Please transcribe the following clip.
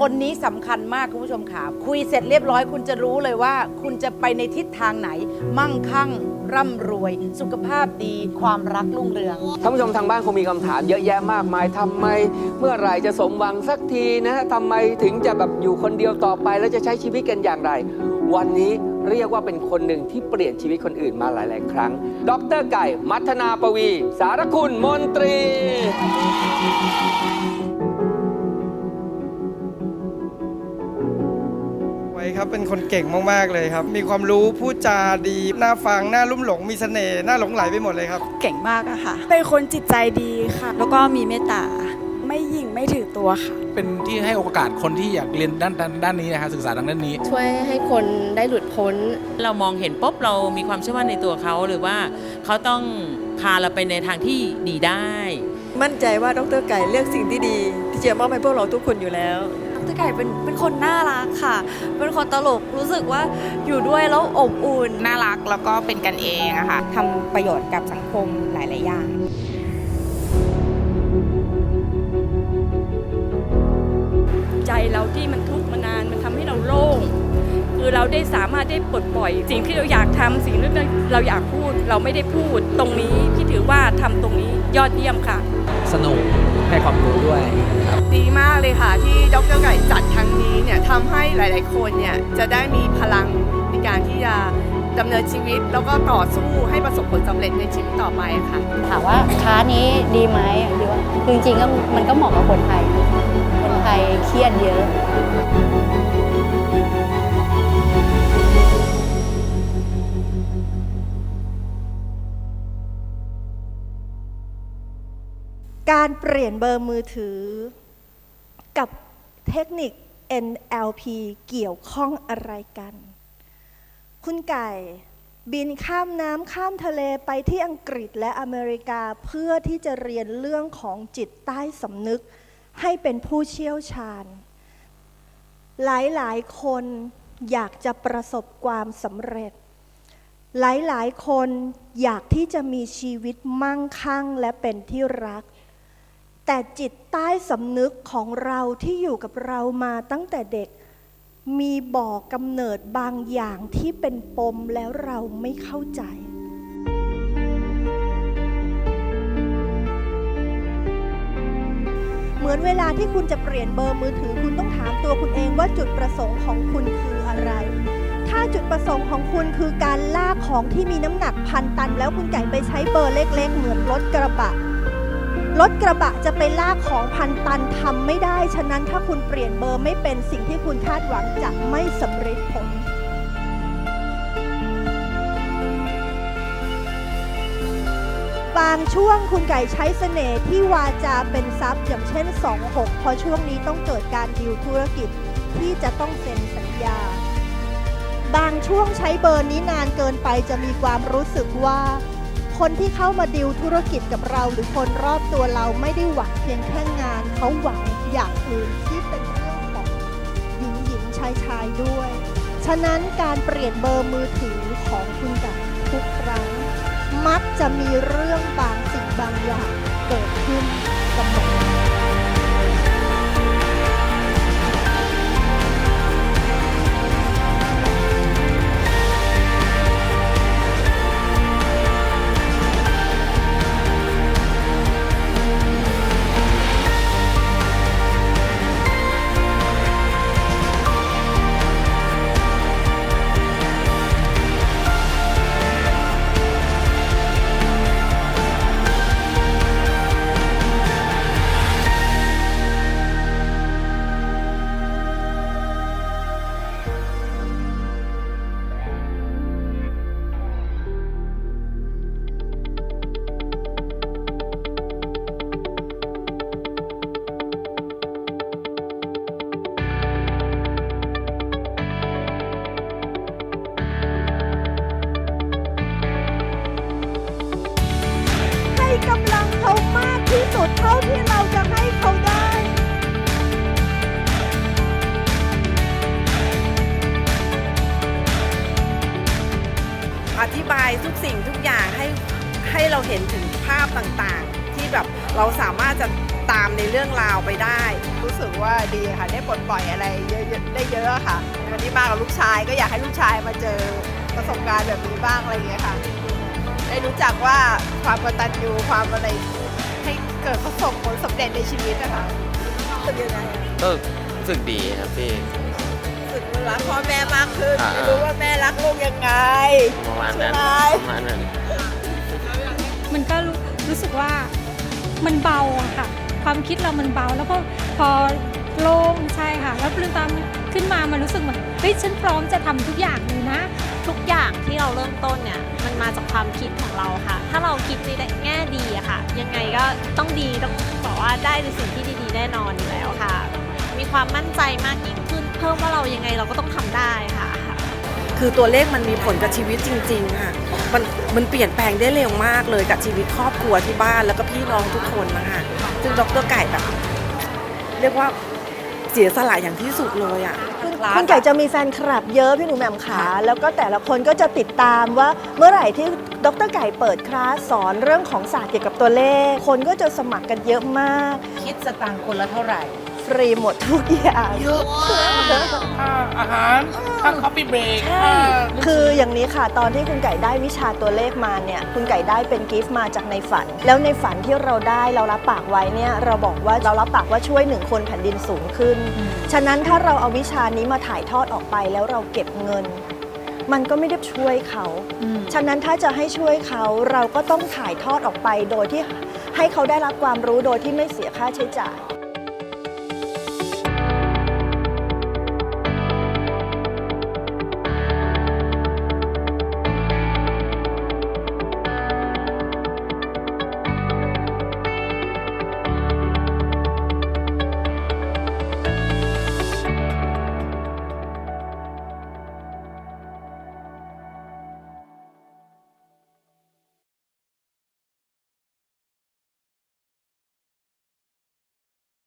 คนนี้สำคัญมากคุณผู้ชมค่ะคุยเสร็จเรียบร้อย คุณจะรู้เลยว่า คุณจะไปในทิศทางไหน มั่งคั่ง ร่ำรวย สุขภาพดี ความรักรุ่งเรืองท่านผู้ชมทางบ้านคงมีคำถามเยอะแยะมากมายทำไม เมื่อไหร่จะสมหวังสักทีนะทำไมถึงจะแบบอยู่คนเดียวต่อไป แล้วจะใช้ชีวิตกันอย่างไร วันนี้เรียกว่าเป็นคนหนึ่งที่เปลี่ยนชีวิตคนอื่นมาหลาย ๆ ครั้ง ดรไก่ มัทนาปวี สารคุณมนตรี ไว้ครับ เป็นคนเก่งมากๆเลยครับ มีความรู้พูดจาดีน่าฟังน่าลุ่มหลงมีเสน่ห์น่าหลงไหลไปหมดเลยครับ เก่งมากอะค่ะ เป็นคนจิตใจดีค่ะ แล้วก็มีเมตตา ไม่หยิ่งไม่ถือตัวค่ะ เป็นที่ให้โอกาสคนที่อยากเรียนด้านด้านด้านนี้นะฮะศึกษาทางด้านนี้ ช่วยให้คนได้หลุดพ้น เรามองเห็นปุ๊บเรามีความเชื่อมั่นในตัวเขาหรือว่าเขาต้องพาเราไปในทางที่ดีได้ มั่นใจว่าดรไก่เลือกสิ่งที่ดี ที่จะมอบให้พวกเราทุกคนอยู่แล้ว ดรไก่เป็นเป็นคนน่ารักค่ะ เป็นคนตลกรู้สึกว่าอยู่ด้วยแล้วอบอุ่น น่ารักแล้วก็เป็นกันเองอะค่ะทำประโยชน์กับสังคมหลาย ๆ อย่างใจเราที่มันทุกข์มานานมันทำให้เราโล่งคือเราได้สามารถได้ปลดปล่อย สิ่งที่เราอยากทำสิ่งที่เราอยากพูด เราไม่ได้พูดตรงนี้ที่ถือว่าทำตรงนี้ยอดเยี่ยมค่ะ สนุก ให้ความรู้ด้วยดีมากเลยค่ะที่ดรไก่จัดครั้งนี้เนี่ยทำให้หลาย ๆ คนเนี่ยจะได้มีพลังในการที่จะดำเนินชีวิต แล้วก็ต่อสู้ให้ประสบผลสำเร็จในชีวิตต่อไปค่ะถามว่าค้านี้ดีไหมดีว่าคือจริงๆก็มันก็เหมาะกับคนไทยคนไทยเครียดเยอะ การเปลี่ยนเบอร์มือถือ กับเทคนิค NLP เกี่ยวข้องอะไรกัน คุณไก่บินข้ามน้ำข้ามทะเลไปที่อังกฤษและอเมริกาเพื่อที่จะเรียนเรื่องของจิตใต้สำนึก ให้เป็นผู้เชี่ยวชาญ หลายๆ คนอยากจะประสบความสำเร็จ หลายๆ คนอยากที่จะมีชีวิตมั่งคั่งและเป็นที่รัก แต่จิตใต้สำนึกของเราที่อยู่กับเรามาตั้งแต่เด็ก มีบ่อกำเนิดบางอย่างที่เป็นปมแล้วเราไม่เข้าใจเหมือนเวลาที่คุณจะเปลี่ยนเบอร์มือถือคุณต้องถามตัวคุณเองว่าจุดประสงค์ของคุณคืออะไร ถ้าจุดประสงค์ของคุณคือการลากของที่มีน้ำหนักพันตัน แล้วคุณไก่ไปใช้เบอร์เล็ก ๆ เหมือนรถกระบะ รถกระบะจะไปลากของพันตันทำไม่ได้ ฉะนั้นถ้าคุณเปลี่ยนเบอร์ไม่เป็นสิ่งที่คุณคาดหวังจะไม่สำเร็จผลบางช่วงคุณไก่ใช้เสน่ห์ที่วาจาเป็นทรัพย์อย่างเช่น 26 พอช่วงนี้ต้องเกิดการดีลธุรกิจที่จะต้องเซ็นสัญญา บางช่วงใช้เบอร์นี้นานเกินไปจะมีความรู้สึกว่า คนที่เข้ามาดิวธุรกิจกับเรา หรือคนรอบตัวเราไม่ได้หวังเพียงแค่งาน เขาหวังอย่างอื่นที่เป็นเรื่องของหญิงหญิงชายชายด้วย ฉะนั้นการเปลี่ยนเบอร์มือถือของคุณกับทุกครั้ง มักจะมีเรื่องบางสิ่งบางอย่างเกิดขึ้น กำลังเขามากที่สุดเท่าที่เราจะให้เขาได้ อธิบายทุกสิ่งทุกอย่างให้ให้เราเห็นถึงภาพต่างๆ ที่แบบเราสามารถจะตามในเรื่องราวไปได้ รู้สึกว่าดีค่ะ ได้ปลดปล่อยอะไรเยอะๆได้เยอะค่ะวันนี้มากับลูกชายก็อยากให้ลูกชายมาเจอประสบการณ์แบบนี้บ้างอะไรอย่างเงี้ยค่ะ ได้รู้จักว่าความกตัญญูความอะไรให้เกิดประสบผลสำเร็จในชีวิตนะคะเป็นยังไงอะก็รู้สึกดีครับพี่รู้สึกรักพ่อแม่มากขึ้นอ่าไม่รู้ว่าแม่รักลูกยังไง ประมาณนั้นใช่ ประมาณนั้น มันก็รู้รู้สึกว่ามันเบาอะค่ะ ความคิดเรามันเบา แล้วก็พอโล่งใช่ค่ะ แล้วปลืมตามขึ้นมามันรู้สึกเหมือนเฮ้ยฉันพร้อมจะทำทุกอย่างเลยนะ ทุกอย่างที่เราเริ่มต้นเนี่ย มาจากความคิดของเราค่ะ ถ้าเราคิดในแง่ดีอะค่ะ ยังไงก็ต้องดีต้องบอกว่าได้ในสิ่งที่ดีๆแน่นอนอยู่แล้วค่ะ มีความมั่นใจมากยิ่งขึ้น เพิ่มว่าเรายังไงเราก็ต้องทำได้ค่ะคือตัวเลขมันมีผลกับชีวิตจริง ๆ ค่ะ มันมันเปลี่ยนแปลงได้เร็วมากเลยกับชีวิตครอบครัวที่บ้านแล้วก็พี่น้องทุกคนนะคะซึ่งดรไก่แบบเรียกว่า เสียสละอย่างที่สุดเลยอะ คุณไก่จะมีแฟนคลับเยอะพี่หนูแหม่มขาแล้วก็แต่ละคนก็จะติดตามว่าเมื่อไหร่ที่ดรไก่เปิดคลาสสอนเรื่องของศาสตร์เกี่ยวกับตัวเลข คนก็จะสมัครกันเยอะมาก คิดสตางค์คนละเท่าไหร่ฟ รีหมดทุกอย่างเยอะอาหารค่าคอฟฟี่เบรกคืออย่างนี้ค่ะตอนที่คุณไก่ได้วิชาตัวเลขมาเนี่ยคุณไก่ได้เป็นกิฟต์มาจากในฝัน แล้วในฝันที่เราได้เรารับปากไว้เนี่ยเราบอกว่าเรารับปากว่าช่วยหนึ่งคนแผ่นดินสูงขึ้น ฉะนั้นถ้าเราเอาวิชานี้มาถ่ายทอดออกไปแล้วเราเก็บเงิน มันก็ไม่ได้ช่วยเขา ฉะนั้นถ้าจะให้ช่วยเขาเราก็ต้องถ่ายทอดออกไปโดยที่ให้เขาได้รับความรู้โดยที่ไม่เสียค่าใช้จ่าย